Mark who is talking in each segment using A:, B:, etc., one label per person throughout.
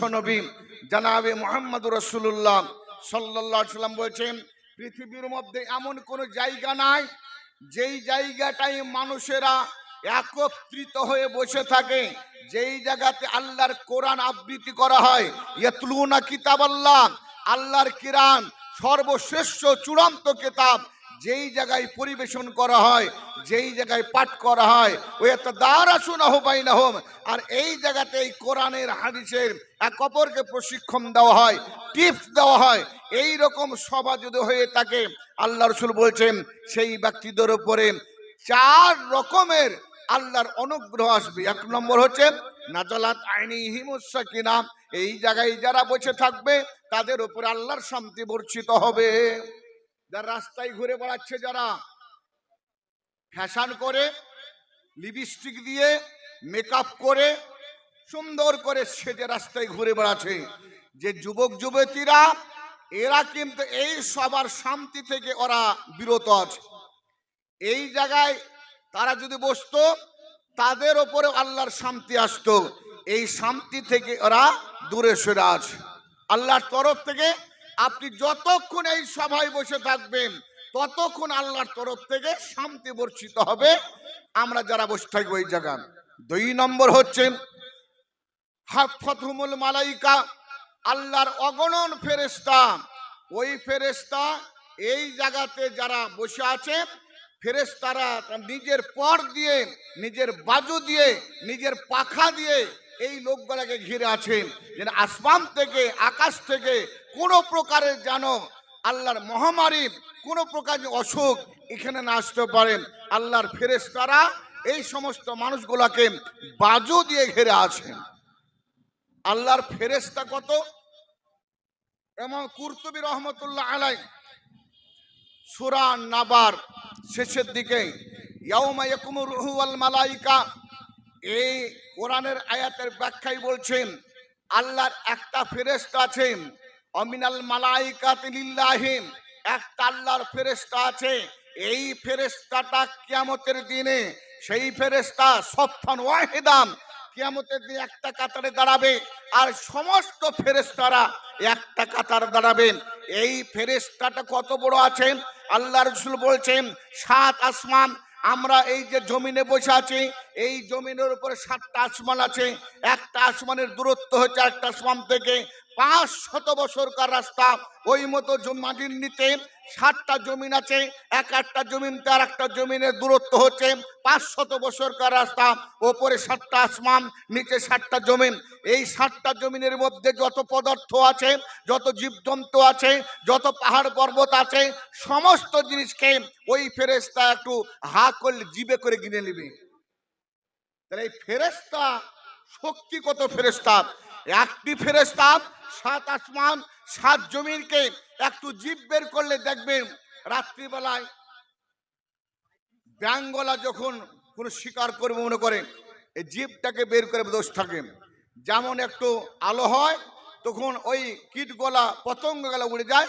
A: বিশ্বনবী জানাবে মোহাম্মদ রসুল্লাহ সাল্লাহ সাল্লাম বলছেন পৃথিবীর মধ্যে এমন কোনো জায়গা নাই যেই জায়গাটাই মানুষেরা একত্রিত হয়ে বসে থাকে, যেই জায়গাতে আল্লাহর কোরআন আবৃত্তি করা হয়। ইয়তলুনা কিতাব আল্লাহ আল্লাহর কিরান, সর্বশ্রেষ্ঠ চূড়ান্ত কিতাব যেই জায়গায় পরিবেশন করা হয়, যেই জায়গায় পাঠ করা হয়, ওই একটা হোবাই না হোম আর এই জায়গাতে এই কোরআনের হাদিসের এক অপরকে প্রশিক্ষণ দেওয়া হয়, টিপস দেওয়া হয়। এই রকম সভা যদি হয়ে থাকে, আল্লাহ রসুল বলছেন, সেই ব্যক্তিদের উপরে চার রকমের আল্লাহর অনুগ্রহ আসবে। এক নম্বর হচ্ছে, নাজালাত আইনি হিমুসাকিনা এই জায়গায় যারা বসে থাকবে, তাদের উপরে আল্লাহর শান্তি বর্ষিত হবে। যারা রাস্তায় ঘুরে বেড়াচ্ছে যারা। ফ্যাশন করে, লিপস্টিক দিয়ে, মেকআপ করে, সুন্দর করে সেজে রাস্তায় ঘুরে বেড়াচ্ছে। যে যুবক, যুবতীরা, এরা কিন্তু এই সবার শান্তি থেকে ওরা বিরত আছে। এই জায়গায় তারা যদি বসতো, তাদের ওপরে আল্লাহর শান্তি আসতো। এই শান্তি থেকে ওরা দূরে সরে আছে। আল্লাহর তরফ থেকে আপনি যতক্ষণ এই সভায় বসে থাকবেন, ততক্ষণ আল্লাহর তরফ থেকে শান্তি বর্ষিত হবে। আমরা যারা বসে থাকব এই জায়গা দুই নম্বর হচ্ছে, হাফাতহুমুল মালাইকা, আল্লাহর অগণন ফেরেস্তা ওই ফেরেস্তা এই জায়গাতে যারা বসে আছে ফেরেস্তারা তার নিজের পর দিয়ে, নিজের বাজু দিয়ে, নিজের পাখা দিয়ে এই লোকগুলাকে ঘিরে আছেন। যেন আসমান থেকে, আকাশ থেকে কোনো প্রকারের যেন আল্লাহর মহামারী, কোনো প্রকার অসুখ এখানে না আসতে পারেন আল্লাহর ফেরেস্তারা এই সমস্ত মানুষগুলাকে বাজু দিয়ে ঘেরে আছেন। আল্লাহর ফেরেস্তা কত? এবং কুরতুবি রহমতুল্লাহ আলাই। সুরা নাবার শেষের দিকে মালাইকা, এই কোরআনের আয়াতের ব্যাখ্যাই বলছেন, আল্লাহর একটা ফেরেস্তা আছেন অমিনাল মালাইকাত লিল্লাহিম একটা আল্লাহর ফেরেস্তা আছে। এই ফেরেস্তাটা কিয়ামতের দিনে, সেই ফেরেস্তা সফান ওয়াহিদাম কিয়ামতের দিনে একটা কাতারে দাঁড়াবে আর সমস্ত ফেরেস্তারা একটা কাতার দাঁড়াবেন। এই ফেরেস্তাটা কত বড় আছেন? আল্লাহ রসুল বলছেন, সাত আসমান, আমরা এই যে জমিনে বসে আছি, এই জমিনের উপরে সাতটা আসমান আছে। একটা আসমানের দূরত্ব হচ্ছে একটা আসমান থেকে পাঁচ শত বছরকার রাস্তা, ওই মতো মাটির নিতে সাতটা জমিন আছে, এক একটা জমিন তার একটা জমিনের দূরত্ব হচ্ছে পাঁচ শত বছরকার রাস্তা, ওপরে সাতটা আসমান, নিচে সাতটা জমিন। এই সাতটা জমিনের মধ্যে যত পদার্থ আছে, যত জীবজন্তু আছে, যত পাহাড় পর্বত আছে, সমস্ত জিনিসকে ওই ফেরেস্তা একটু হা করলে, জিবে করে গিনে নেবে। তাহলে এই ফেরেস্তা শক্তি কত ফেরেস্তা একটি ফেরেস্তা সাত আসমান, সাত জমিনকে একটু জীব বের করলে দেখবেন রাত্রিবেলায় ব্যাঙ্গলা যখন কোনো শিকার করবে মনে করে, এই জীবটাকে বের করে দোষ থাকে। যেমন একটু আলো হয়, তখন ওই কীটগলা পতঙ্গগুলা উড়ে যায়,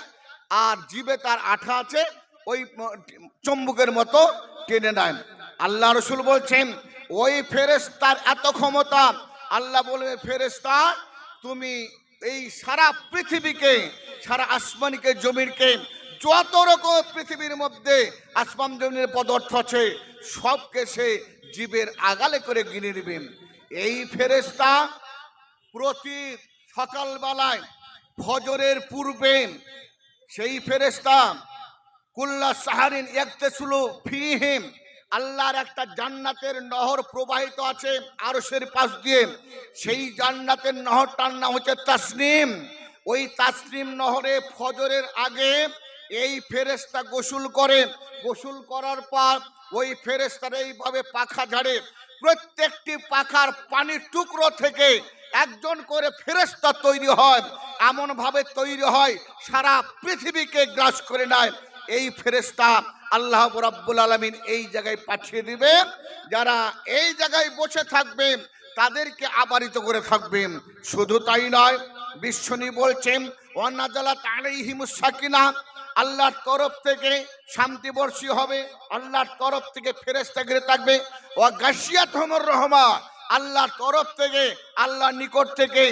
A: আর জীবে তার আঠা আছে, ওই চম্বুকের মতো টেনে নেয়। আল্লাহ রসুল বলছেন, ওই ফেরেস তার এত ক্ষমতা আল্লাহ বলবে ফেরেস্তা তুমি এই সারা পৃথিবীকে, সারা আসমানিকে জমিরকে যত রকম পৃথিবীর মধ্যে আসমান জমির পদার্থ আছে, সবকে সে জীবের আগালে করে গিনে নেবেন এই ফেরেস্তা প্রতি সকালবেলায় ফজরের পূর্বে সেই ফেরেস্তা কুল্লা সাহারিন একতেসুলো ফিহিম আল্লাহর একটা জান্নাতের নহর প্রবাহিত আছে আরশের পাশ দিয়ে। সেই জান্নাতের নহরটার নাম হচ্ছে তাসনিম। ওই তাসনিম নহরে ফজরের আগে এই ফেরেস্তা গোসল করে। গোসল করার পর ওই ফেরেস্তার এইভাবে পাখা ঝাড়ে। প্রত্যেকটি পাখার পানির টুকরো থেকে একজন করে ফেরেস্তা তৈরি হয়, এমনভাবে তৈরি হয়, সারা পৃথিবীকে গ্রাস করে নেয়। এই ফেরেস্তা আল্লাহ রাব্বুল আলমিন এই জায়গায় পাঠিয়ে দিবে যারা এই জায়গায় বসে থাকবেন, তাদেরকে আবারিত করে থাকবেন। শুধু তাই নয় বিশ্বনী বলছেন ওয়ান্নাজালাত আলাইহিমুস সাকিনা। আল্লাহর তরফ থেকে শান্তি বর্ষী হবে, আল্লাহর তরফ থেকে ফেরেস্তা ঘিরে থাকবে। ও গাছিয়াত হমর রহমা। আল্লাহর তরফ থেকে, আল্লাহর নিকট থেকে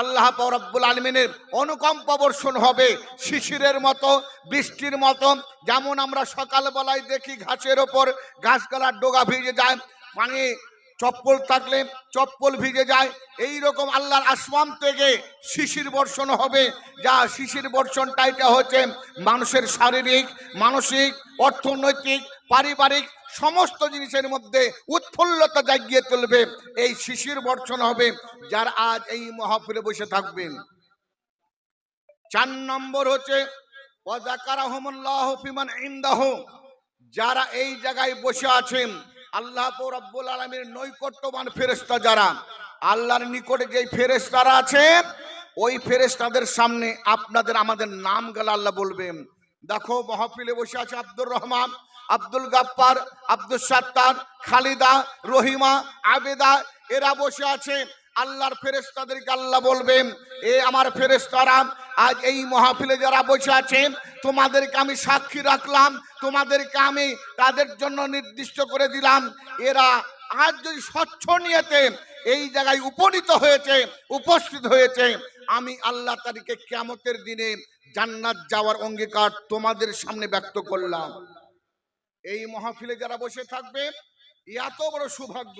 A: আল্লাহ পরব্বুল আলমিনের অনুকম্প বর্ষণ হবে, শিশিরের মতো, বৃষ্টির মতো। যেমন আমরা সকালবেলায় দেখি ঘাসের ওপর গাছগালার ডোগা ভিজে যায় পানি চপ্পল থাকলে চপ্পল ভিজে যায়। এই রকম আল্লাহর আসমান থেকে শিশির বর্ষণ হবে। যা শিশির বর্ষণটা এটা হচ্ছে মানুষের শারীরিক, মানসিক, অর্থনৈতিক, পারিবারিক সমস্ত জিনিসের মধ্যে উৎফুল্লতা জাগিয়ে তুলবে। এই শিশির বর্ষণ হবে, যার আজ এই মহাপুরে বসে থাকবেন। চার নম্বর হচ্ছে যারা এই জায়গায় বসে আছেন আল্লাহ রব্বুল আলমীর নৈকট্যবান ফেরেস্তা যারা, আল্লাহর নিকটে যেই ফেরেস্তারা আছে, ওই ফেরেস্তাদের সামনে আপনাদের আমাদের নাম গেল আল্লাহ বলবেন। দেখো, মহফিলে বসে আছে আব্দুর রহমান, আব্দুল গাপ্পার আব্দুল সাত্তার, খালিদা, রহিমা, আবেদা, এরা বসে আছে। আল্লাহর ফেরেস্তাদেরকে আল্লাহ বলবেন, এ আমার ফেরেস্তারা আজ এই মহাফিলে যারা বসে আছেন, তোমাদেরকে আমি সাক্ষী রাখলাম, তোমাদেরকে আমি তাদের জন্য নির্দিষ্ট করে দিলাম। এরা আজ যদি স্বচ্ছ নিয়েতে এই জায়গায় উপনীত হয়েছে, উপস্থিত হয়েছে, আমি আল্লাহ তারিখে কেমতের দিনে জান্নাত যাওয়ার অঙ্গীকার তোমাদের সামনে ব্যক্ত করলাম। এই মহাফিলে যারা বসে থাকবে, এত বড় সৌভাগ্য।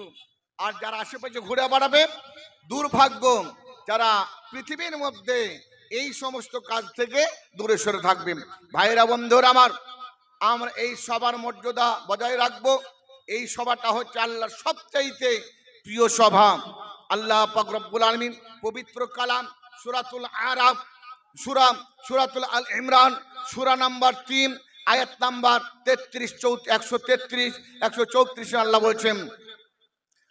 A: আর যারা আশেপাশে ঘুরে বেড়াবে, দুর্ভাগ্য, যারা পৃথিবীর মধ্যে এই সমস্ত কাজ থেকে দূরে সরে থাকবেন। ভাইরা, বন্ধুরা আমার, আমরা এই সবার মর্যাদা বজায় রাখব। এই সভাটা হচ্ছে আল্লাহর সবচাইতে প্রিয় সভা। আল্লাহ পাক রব্বুল আলমিন পবিত্র কালাম সুরাতুল আরাফ, সুরা, সুরাতুল আল ইমরান, সুরা নাম্বার তিন, আয়াত নাম্বার তেত্রিশ চৌ একশো তেত্রিশ, একশো চৌত্রিশে আল্লাহ বলছেন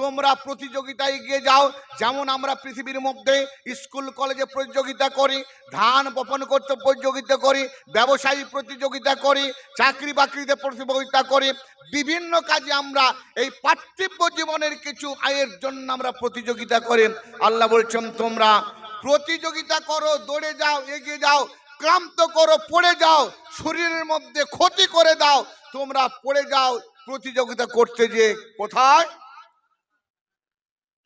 A: তোমরা প্রতিযোগিতায় এগিয়ে যাও। যেমন আমরা পৃথিবীর মধ্যে স্কুল, কলেজে প্রতিযোগিতা করি, ধান বপন করতে প্রতিযোগিতা করি, ব্যবসায়ী প্রতিযোগিতা করি, চাকরি বাকরিতে প্রতিযোগিতা করি। বিভিন্ন কাজে আমরা এই পার্থিব জীবনের কিছু আয়ের জন্য আমরা প্রতিযোগিতা করি। আল্লাহ বলছেন, তোমরা প্রতিযোগিতা করো, দৌড়ে যাও, এগিয়ে যাও, ক্লান্ত করো, পড়ে যাও, শরীরের মধ্যে ক্ষতি করে দাও। তোমরা পড়ে যাও, প্রতিযোগিতা করতে যে কোথায়?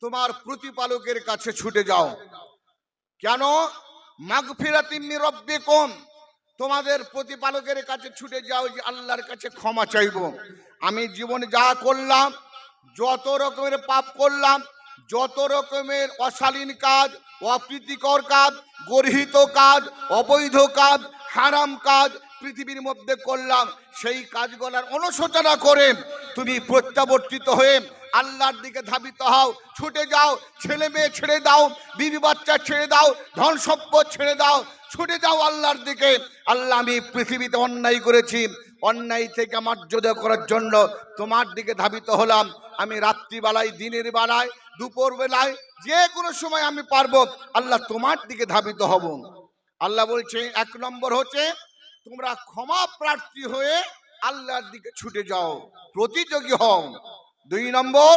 A: তোমার প্রতিপালকের কাছে ছুটে যাও। কেন? মাগফিরা তিন্নি রব্বে কম তোমাদের প্রতিপালকের কাছে ছুটে যাও যে আল্লাহর কাছে ক্ষমা চাইব। আমি জীবনে যা করলাম, যত রকমের পাপ করলাম, যত রকমের অশালীন কাজ, অপ্রীতিকর কাজ, গর্হিত কাজ, অবৈধ কাজ, হারাম কাজ পৃথিবীর মধ্যে করলাম, সেই কাজগুলার অনুশোচনা করে তুমি প্রত্যাবর্তিত হয়ে আল্লাহর দিকে ধাবিত হও, ছুটে যাও, ছেলে মেয়ে ছেড়ে দাও, বিবি বাচ্চা ছেড়ে দাও, ধন সম্পদ ছেড়ে দাও, ছুটে যাও আল্লাহর দিকে। আল্লাহ, আমি পৃথিবীতে অন্যায় করেছি। অন্যায় থেকে আমার মর্যাদা করার জন্য তোমার দিকে ধাবিত হলাম। আমি রাত্রিবেলায়, দিনের বেলায় দুপুর বেলায় যে কোনো সময় আমি পারব, আল্লাহ তোমার দিকে ধাবিত হব। আল্লাহ বলছে, এক নম্বর হচ্ছে, তোমরা ক্ষমা প্রার্থী হয়ে আল্লাহর দিকে ছুটে যাও, প্রতিযোগী হও। দুই নম্বর,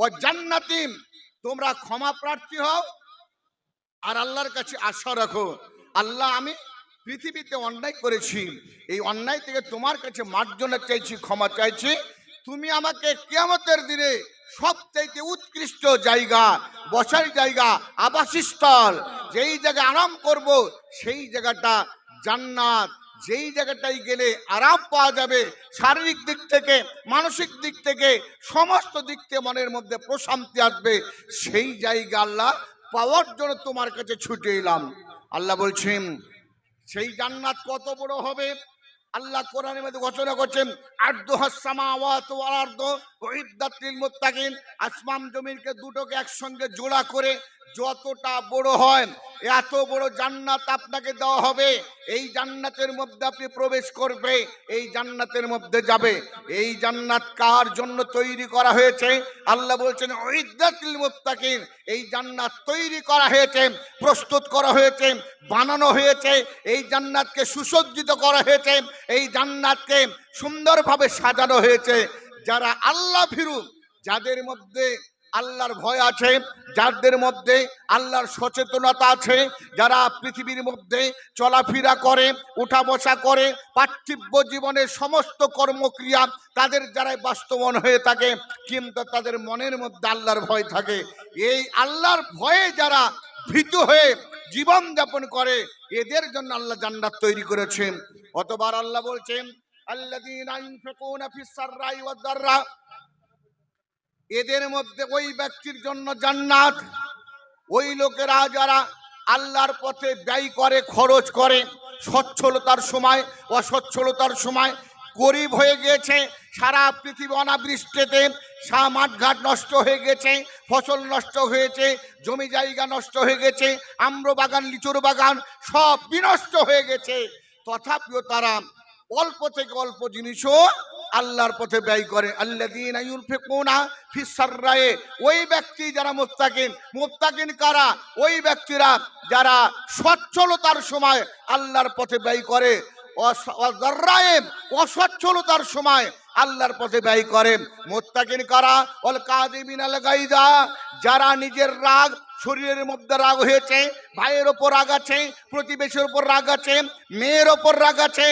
A: ও জান্নাতিম, তোমরা ক্ষমা প্রার্থী হও আর আল্লাহর কাছে আশা রাখো। আল্লাহ, আমি পৃথিবীতে অন্যায় করেছি, এই অন্যায় থেকে তোমার কাছে মার্জনা চাইছি, ক্ষমা চাইছি। তুমি আমাকে কিয়ামতের দিনে সবচাইতে উৎকৃষ্ট জায়গা, বসার জায়গা, আবাসস্থল, যেই জায়গায় আরাম করব, সেই জায়গাটা জান্নাত। যেই জায়গাটায় গেলে আরাম পাওয়া যাবে, শারীরিক দিক থেকে, মানসিক দিক থেকে, সমস্ত দিক থেকে মনের মধ্যে প্রশান্তি আসবে, সেই জায়গা আল্লাহ পাওয়ার জন্য তোমার কাছে ছুটে এলাম। আল্লাহ বলছেন, সেই জান্নাত কত বড় হবে? আল্লাহ কোরআনের মধ্যে ঘোষণা করছেন, আর্দ হাসামাওয়াত ওয়াল আর্দ উইদ্দাত মুত্তাকিন। আসমান জমিনকে দুটোকে একসঙ্গে জোড়া করে যতটা বড় হয়, এত বড় জান্নাত আপনাকে দেওয়া হবে। এই জান্নাতের মধ্যে আপনি প্রবেশ করবে, এই জান্নাতের মধ্যে যাবে। এই জান্নাত কার জন্য তৈরি করা হয়েছে? আল্লাহ বলছেন ঐদ্যাতিল মুত্তাকিন। এই জান্নাত তৈরি করা হয়েছে, প্রস্তুত করা হয়েছে, বানানো হয়েছে, এই জান্নাতকে সুসজ্জিত করা হয়েছে এই জান্নাতকে সুন্দরভাবে সাজানো হয়েছে। যারা আল্লাহ ফিরু যাদের মধ্যে আল্লাহর ভয় আছে, যাদের মধ্যে আল্লাহর সচেতনতা আছে, যারা পৃথিবীর মধ্যে চলাফেরা করে উঠা বসা করে, পার্থিব্য জীবনের সমস্ত কর্মক্রিয়া তাদের যারাই বাস্তবন হয়ে থাকে, কিন্তু তাদের মনের মধ্যে আল্লাহর ভয় থাকে। এই আল্লাহর ভয়ে যারা ভীতু হয়ে জীবন যাপন করে, এদের জন্য আল্লাহ জান্নাত তৈরি করেছেন। অতবার আল্লাহ বলছেন এদের মধ্যে ওই ব্যক্তির জন্য জান্নাত, ওই লোকেরা যারা আল্লাহর পথে ব্যয় করে, খরচ করে, সচ্ছলতার সময়, অসচ্ছলতার সময় গরিব হয়ে গিয়েছে, সারা পৃথিবী অনাবৃষ্টিতে মাঠঘাট নষ্ট হয়ে গেছে, ফসল নষ্ট হয়েছে, জমি জায়গা নষ্ট হয়ে গেছে আম্র বাগান লিচুর বাগান সব বিনষ্ট হয়ে গেছে। তথাপিও তারা অল্প থেকে অল্প জিনিসও আল্লাহর পথে ব্যয় করে। আল্লাদিন ইউনফিকুনা ফিস সাররায়ে ওই ব্যক্তি যারা মুত্তাকিন, মোত্তাকিন কারা? ওই ব্যক্তিরা যারা সচ্ছলতার সময় আল্লাহর পথে ব্যয় করে। অসচ্ছলতার সময় আল্লাহর পথে ব্যয় করে। মোত্তাকিন করা? অল কাদিমিন আল গাইজা যারা নিজের রাগ শরীরের মধ্যে রাগ হয়েছে, ভাইয়ের ওপর রাগ আছে, প্রতিবেশীর ওপর রাগ আছে, মেয়ের ওপর রাগ আছে,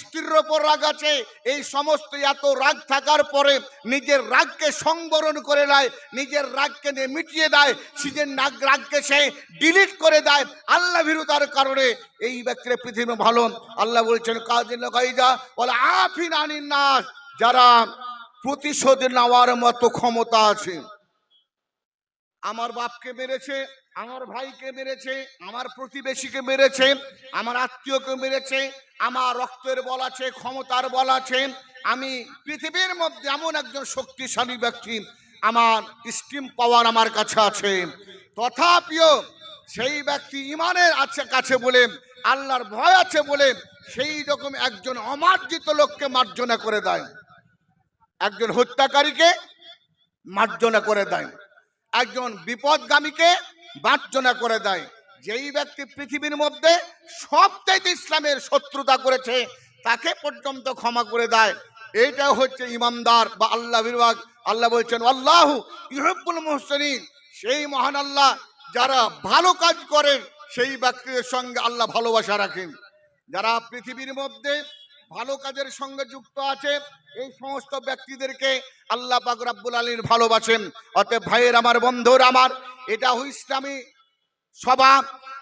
A: স্ত্রীর ওপর রাগ আছে, এই সমস্ত এত রাগ থাকার পরে নিজের রাগকে সংবরণ করে নেয়, নিজের রাগকে নিয়ে মিটিয়ে দেয়, নিজের নাগ রাগকে সে ডিলিট করে দেয়, আল্লাহ ভীরুতার কারণে এই ব্যক্তির পৃথিবী ভালো। আল্লাহ বলছেন, কাজী বলে, আফিন আনিন যারা প্রতিশোধ নেওয়ার মতো ক্ষমতা আছে আমার বাপকে মেরেছে, আমার ভাইকে মেরেছে, আমার প্রতিবেশীকে মেরেছে, আমার আত্মীয়কে মেরেছে, আমার রক্তের বল আছে, ক্ষমতার বল আছে। আমি পৃথিবীর মধ্যে এমন একজন শক্তিশালী ব্যক্তি, আমার স্টিম পাওয়ার আমার কাছে আছে। তথাপিও সেই ব্যক্তি ইমানের আছে কাছে বলে, আল্লাহর ভয় আছে বলে, সেই রকম একজন অমার্জিত লোককে মার্জনা করে দেয়। একজন হত্যাকারীকে মার্জনা করে দেয়। একজন বিপদগামীকে মার্জনা করে দেয়। যেই ব্যক্তি পৃথিবীর মধ্যে সবচাইতে ইসলামের শত্রুতা করেছে, তাকে পর্যন্ত ক্ষমা করে দেয়। এইটা হচ্ছে ইমানদার বা আল্লাহ বিভাগ। আল্লাহ বলছেন, আল্লাহ ইহবুল মোহসিন সেই মহান আল্লাহ যারা ভালো কাজ করেন, সেই ব্যক্তিদের সঙ্গে আল্লাহ ভালোবাসা রাখেন। যারা পৃথিবীর মধ্যে ভালো কাজের সঙ্গে যুক্ত আছে। এই সমস্ত ব্যক্তিদেরকে আল্লাহ পাক রাব্বুল আলীর ভালোবাসেন। অতএব ভাইয়ের আমার, বন্ধুর আমার, এটা ইসলামী সভা।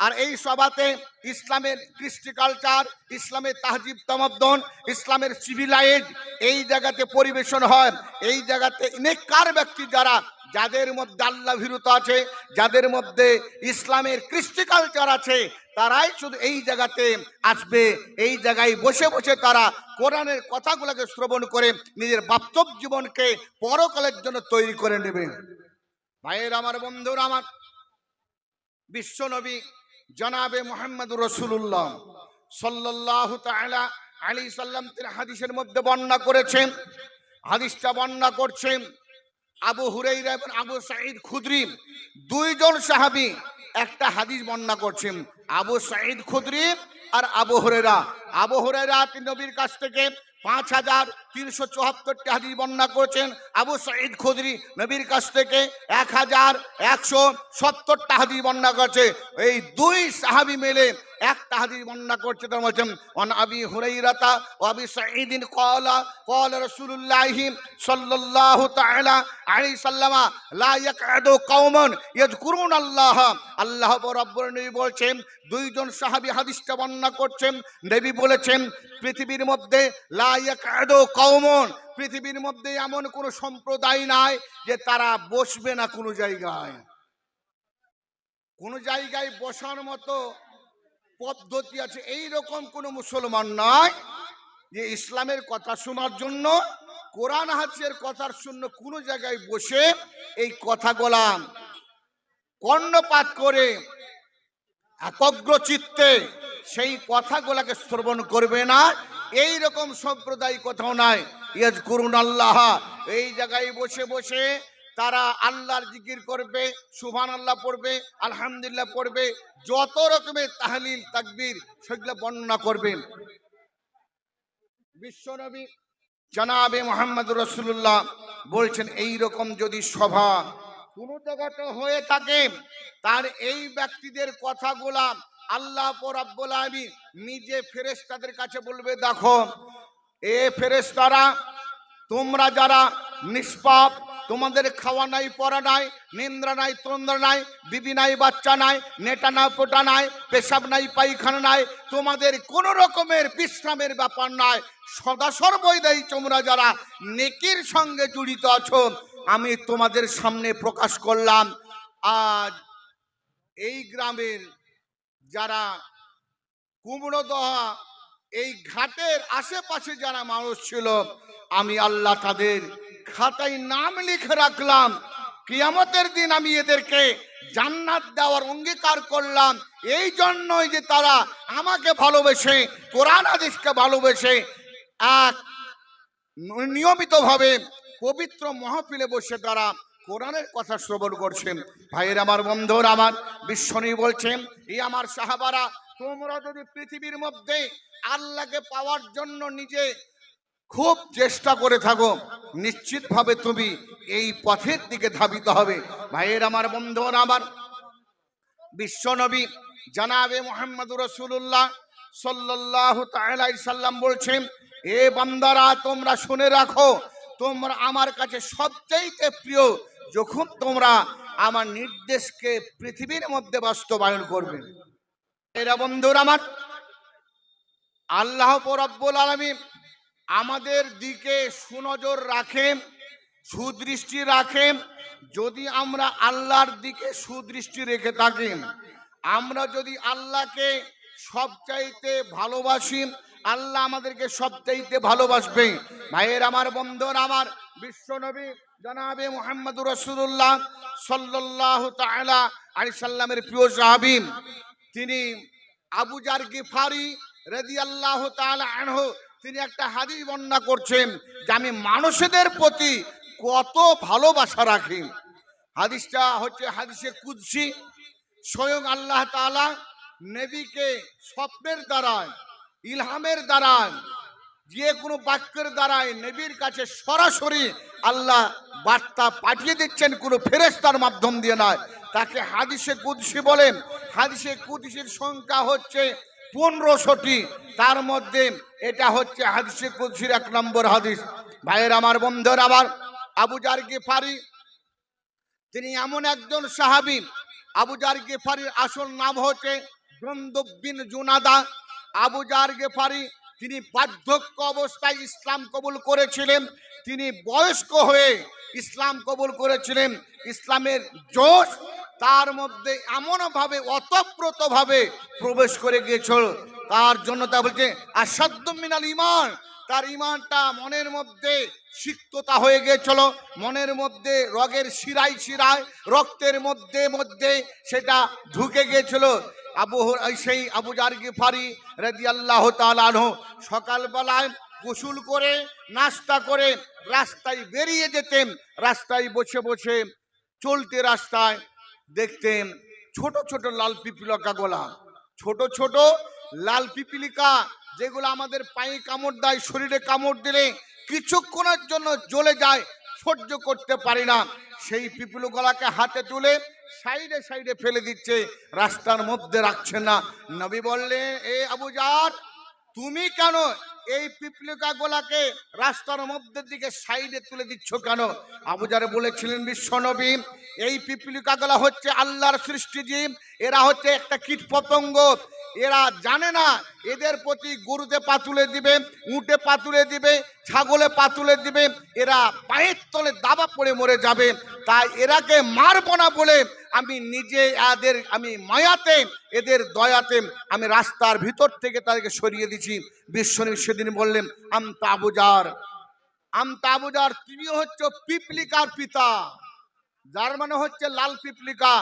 A: আর এই সভাতে ইসলামের কৃষ্টি কালচার, ইসলামের তাহজিব তমদ্দন, ইসলামের সিভিলাইজ এই জায়গাতে পরিবেশন হয়। এই জায়গাতে নেককার ব্যক্তি যারা যাদের মধ্যে আল্লাহ ভীরুত আছে, যাদের মধ্যে ইসলামের কৃষ্টি কালচার আছে, তারাই শুধু এই জায়গাতে আসবে, এই জায়গায় বসে বসে তারা কোরআনের কথাগুলোকে শ্রবণ করে নিজের বাস্তব জীবনকে পরকালের জন্য তৈরি করে নেবে। ভাইয়ের আমার, বন্ধুরা আমার বিশ্বনবী জনাবে মোহাম্মদ রসুল্লাহ সাল্লাহ তাআলা আলী সাল্লাম তিনি হাদিসের মধ্যে বর্ণনা করেছেন, হাদিসটা বর্ণনা করছেন আবু হুরাইরা এবং আবু সাঈদ খুদরি দুইজন সাহাবি একটা হাদিস বর্ণনা করছেন, আবু সাঈদ খুদরি আর আবু হুরাইরা। আবহরাত নবীর কাছ থেকে পাঁচ হাজার তিনশো চুয়াত্তরটি হাদিস বর্ণনা করেছেন। আবু সঈদ খুদরি নবীর কাছ থেকে এক হাজার একশো সত্তরটা হাদিস বর্ণনা করেছে। এই দুই সাহাবি মেলে একটা হাদিস বর্ণনা করছে। তার বলছেন, অন আবি হুরাইরাতা ও আবি সাঈদিন কলা কল রসুলুল্লাহ সাল্লাল্লাহু তাআলা আলাইহি সাল্লামা, লা ইয়াকআদু কওমান করুন আল্লাহ। আল্লাহ রাব্বুল নবী বলছেন, দুইজন সাহাবী হাদিসটা বর্ণনা করছেন। নবী বলেছেন, পৃথিবীর মধ্যে লা পৃথিবীর মধ্যে এমন কোন সম্প্রদায় নাই যে তারা বসবে না কোনো জায়গায়। কোন জায়গায় বসার মতো পদ্ধতি আছে এই রকম কোন মুসলমান নয় যে ইসলামের কথা শোনার জন্য, কোরআন হাদিসের কথার শূন্য কোনো জায়গায় বসে এই কথাগুলা কর্ণপাত করে একগ্র চিত্তে সেই কথাগুলাকে শ্রবণ করবে না। এই রকম সম্প্রদায় কোথাও নাই। ইয়াজ করুন আল্লাহ। এই জায়গায় বসে বসে তারা আল্লাহর জিকির করবে সুবহান আল্লাহ পড়বে, আলহামদুলিল্লাহ পড়বে, যত রকমের তাহলিল, তাকবির, সেগুলো বর্ণনা করবেন। বিশ্বনবী জানাবে মোহাম্মদ রসুল্লাহ বলছেন এই রকম যদি সভা কোনো জায়গাতে হয়ে থাকে, তার এই ব্যক্তিদের কথাগুলা আল্লাহ পরাব্বুল আলামিন নিজে ফেরেস্তাদের কাছে বলবে, দেখো, এ ফেরেশতারা, তোমরা যারা নিষ্পাপ, তোমাদের খাওয়া নাই, পড়া নাই নিন্দ্রা নাই, তন্দ্রা নাই বিবি নাই, বাচ্চা নাই, নেটা না পোটা নাই, পেশাব নাই, পায়খানা নাই, তোমাদের কোন রকমের বিশ্রামের ব্যাপার নাই। সদা সর্বই দেয় তোমরা যারা নেকির সঙ্গে জড়িত আছো, আমি তোমাদের সামনে প্রকাশ করলাম। আজ এই গ্রামের যারা কুমড়ো দহা এই ঘাটের আশেপাশে যারা মানুষ ছিল, আমি আল্লাহ তাদের খাতায় নাম লিখে রাখলাম। কিয়ামতের দিন আমি এদেরকে জান্নাত দেওয়ার অঙ্গীকার করলাম। এই জন্যই যে তারা আমাকে ভালোবেসে, কোরআন আদেশকে ভালোবেসে এক নিয়মিতভাবে পবিত্র মহাপিলে বসে তারা কোরআনের কথা শ্রবণ করছেন। ভাইয়ের আমার বন্ধুর আমার বিশ্বনী বলছেন এই আমার সাহাবারা, তোমরা যদি পৃথিবীর মধ্যে আল্লাহকে পাওয়ার জন্য নিজে খুব চেষ্টা করে থাকো, নিশ্চিতভাবে তুমি এই পথের দিকে ধাবিত হবে। ভাইয়ের আমার বন্ধুর আমার বিশ্বনবী জানাবে মোহাম্মদ রসুল্লাহ সাল্লাহ তালাই সাল্লাম বলছেন, এ বান্দারা, তোমরা শুনে রাখো, তোমরা আমার কাছে সবচাইতে প্রিয় যখন তোমরা আমার নির্দেশকে পৃথিবীর মধ্যে বাস্তবায়ন করবে। এরা বন্ধুর আমার, আল্লাহ পরব্বুল আলমী আমাদের দিকে সুনজর রাখেন, সুদৃষ্টি রাখেন। যদি আমরা আল্লাহর দিকে সুদৃষ্টি রেখে থাকি, আমরা যদি আল্লাহকে সবচাইতে ভালোবাসি, আল্লাহ আমাদেরকে সবচাইতে ভালোবাসবে। ভাইয়ের আমার, বন্ধুর আমার বিশ্বনবী জানাবে মোহাম্মদ রসুল্লাহ সাল্লাহ তালা আলি সাল্লামের প্রিয় সাহাবিম তিনি আবু জার গিফারি রেদি আল্লাহ আনহ, তিনি একটা হাদিস বর্ণনা করছেন যে আমি মানুষদের প্রতি কত ভালোবাসা রাখি। হাদিসটা হচ্ছে হাদিসে কুদসি। স্বয়ং আল্লাহ তাআলা নবীকে স্বপ্নের দ্বারায়, ইলহামের দ্বারায় যে কোনো বাক্যের দ্বারায় নবীর কাছে সরাসরি আল্লাহ বার্তা পাঠিয়ে দিচ্ছেন, কোনো ফেরেস্তার মাধ্যম দিয়ে নয়। তাকে হাদিসে কুদসি বলেন। হাদিসে কুদসির সংখ্যা হচ্ছে পনেরোশোটি। তার মধ্যে এটা হচ্ছে হাদিসে কুদসির এক নম্বর হাদিস। ভাইয়ের, আমার বন্ধুর আবার আবু জার গেফারি, তিনি এমন একজন সাহাবি। আবু জার গেফারির আসল নাম হচ্ছে জুনাদা। আবু জার গেফারি তিনি বার্ধক্য অবস্থায় ইসলাম কবুল করেছিলেন, তিনি বয়স্ক হয়ে ইসলাম কবুল করেছিলেন, ইসলামের জোশ তার মধ্যে এমনভাবে অতপ্রতভাবে প্রবেশ করে গিয়েছিল। তার জন্য তা বলছে আসাদ্য মিনাল ইমান তার ইমানটা মনের মধ্যে সিক্ততা হয়ে গিয়েছিল। মনের মধ্যে রগের শিরায় শিরায়, রক্তের মধ্যে মধ্যে সেটা ঢুকে গিয়েছিল। আবু সেই আবু জার গিফারি রেদি আল্লাহ তালাহ সকালবেলায় গোসল করে নাস্তা করে রাস্তায় বেরিয়ে যেতেন। রাস্তায় বসে বসে চলতে রাস্তায় দেখতেন ছোট ছোট লাল পিপিলিকা গোলা ছোট ছোট লাল পিপিলিকা যেগুলো আমাদের পায়ে কামড় দেয়, শরীরে কামড় দিলে কিছুক্ষণের জন্য জ্বলে যায়, সহ্য করতে পারি না। সেই পিপুল গলাকে হাতে তুলে সাইডে সাইডে ফেলে দিচ্ছে, রাস্তার মধ্যে রাখছে না। নবী বললে এ আবু জার তুমি কেন এই পিপলিকা গোলাকে রাস্তার মধ্যে দিকে সাইডে তুলে দিচ্ছ কেন? আবুজারে বলেছিলেন বিশ্বনবী এই পিপলিকা গোলা হচ্ছে আল্লাহর সৃষ্টি জীব, এরা হচ্ছে একটা কীট পতঙ্গ এরা জানে না, এদের প্রতি গরুতে পাতুলে দিবে, উটে পাতুলে দিবে, ছাগলে পাতুলে দিবে, এরা পায়ের তলে দাবা পড়ে মরে যাবে। তাই এরাকে মারবো না বলে আমি নিজে এদের আমি মায়াতে, এদের দয়াতে আমি রাস্তার ভিতর থেকে তাদেরকে সরিয়ে দিছি বিশ্বনী সেদিন বললেন আম তাবুজার আম তাবুজার তুমি হচ্ছে পিপলিকার পিতা। যার মানে হচ্ছে লাল পিপলিকা।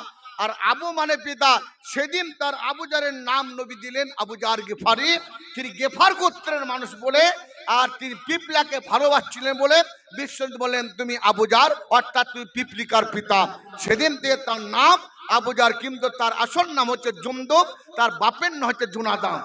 A: আর আবু মানে পিতা। সেদিন তার আবুজারের নাম নবী দিলেন আবুজার গেফারি। তিনি গেফার গোত্রের মানুষ বলে, আর তিনি পিপলাকে ভালোবাসছিলেন বলে বিশ্বজিৎ বলেন তুমি আবুজার, অর্থাৎ তুমি পিপলিকার পিতা। সেদিন দিয়ে তার নাম আবুজার, কিন্তু তার আসল নাম হচ্ছে জুমদুব, তার বাপের নাম হচ্ছে জুনাদাম।